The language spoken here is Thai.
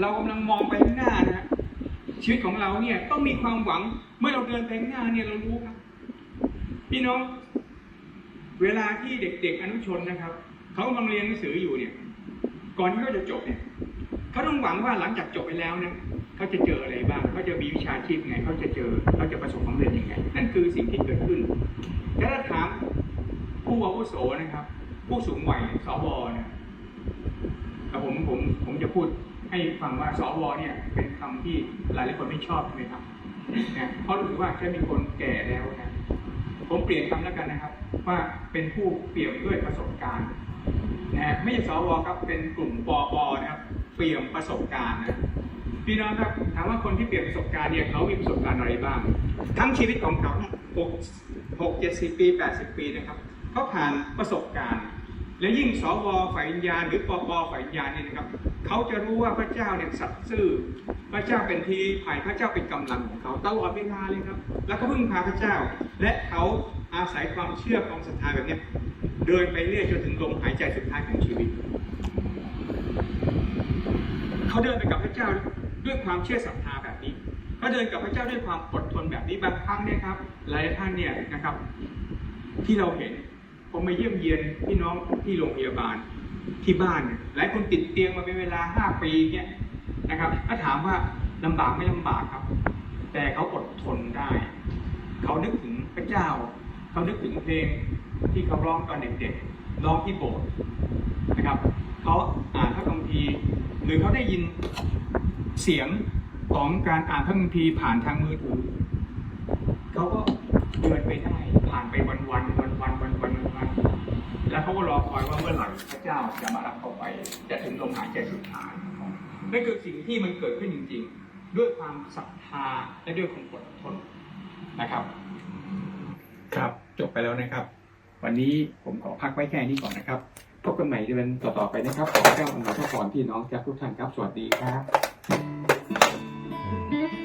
เรากำลังมองไปข้างหน้านะฮะชีวิตของเราเนี่ยต้องมีความหวัง เมื่อเราเดินไปข้างหน้าเนี่ยเรารู้ครับ พี่น้อง เวลาที่เด็ก ๆ อนุชนนะครับเขากำลังเรียนหนังสืออยู่เนี่ย ก่อนที่เขาจะจบเนี่ยเขาต้องหวังว่าหลังจากจบไปแล้วเนี่ยเขาจะเจออะไรบ้างเขาจะมีวิชาชีพไงเขาจะเจอเขาจะประสบความสำเร็จยังไงนั่นคือสิ่งที่เกิดขึ้นแต่ถ้าถามผู้อาวุโสนะครับ ผู้สูงวัยสวเนี่ย แต่ผมผมผมจะพูดให้ฟังว่าสวเนี่ยเป็นคำที่หลายหลายคนไม่ชอบใช่ไหมครับนะเพราะรู้สึกว่าแค่มีคนแก่แล้วนะผมเปลี่ยนคำแล้วกันนะครับ ว่าเป็นผู้เปี่ยมด้วยประสบการณ์นะไม่ใช่สวครับเป็นกลุ่มปปนะครับเปี่ยมประสบการณ์นะพี่น้องครับถามว่าคนที่เปลี่ยมประสบการณ์เนี่ยเขามีประสบการณ์อะไรบ้าง ทั้งชีวิตของเขาหกหกเจ็ดสิบปีแปดสิบปีนะครับเขาผ่านประสบการณ์ และยิ่งสวฝ่ายวิญญาณหรือปปฝ่ายวิญญาณเนี่ยนะครับเขาจะรู้ว่าพระเจ้าเนี่ยสัตย์ซื่อ พระเจ้าเป็นทีภายพระเจ้าเป็นกำลังของเขาตลอดเวลาเลยครับ แล้วก็พึ่งพาพระเจ้า และเขาอาศัยความเชื่อความศรัทธาแบบเนี้ยเดินไปเรื่อยจนถึงลมหายใจสุดท้ายของชีวิต เขาเดินไปกับพระเจ้าด้วยความเชื่อศรัทธาแบบนี้เขาเดินกับพระเจ้าด้วยความอดทนแบบนี้บางครั้งเนี่ยครับหลายท่านเนี่ยนะครับที่เราเห็น ผมไปเยี่ยมเยียนพี่น้องที่โรงพยาบาลที่บ้านหลายคนติดเตียงมาเป็นเวลาห้าปีเนี่ยนะครับถ้าถามว่าลำบากไม่ลำบากครับ แต่เขาอดทนได้ เขานึกถึงพระเจ้า เขานึกถึงเพลงที่เขาร้องตอนเด็กๆร้องที่โบสถ์นะครับเขาอ่านพระคัมภีร์หรือเขาได้ยินเสียงของการอ่านพระคัมภีร์ผ่านทางมือถือเขาก็เดินไปได้ผ่านไปวันๆ แล้วเขาก็รอคอยว่าเมื่อไหร่พระเจ้าจะมารับเขาไป จะถึงลมหายใจสุดท้ายนั่นคือสิ่งที่มันเกิดขึ้นจริง ๆ ด้วยความศรัทธาและด้วยความอดทนนะครับ ครับจบไปแล้วนะครับ วันนี้ผมขอพักไว้แค่นี้ก่อนนะครับพบกันใหม่เดือนต่อๆไปนะครับขอเจ้าอำนาจพระพรพี่น้องจากทุกท่านครับ สวัสดีครับ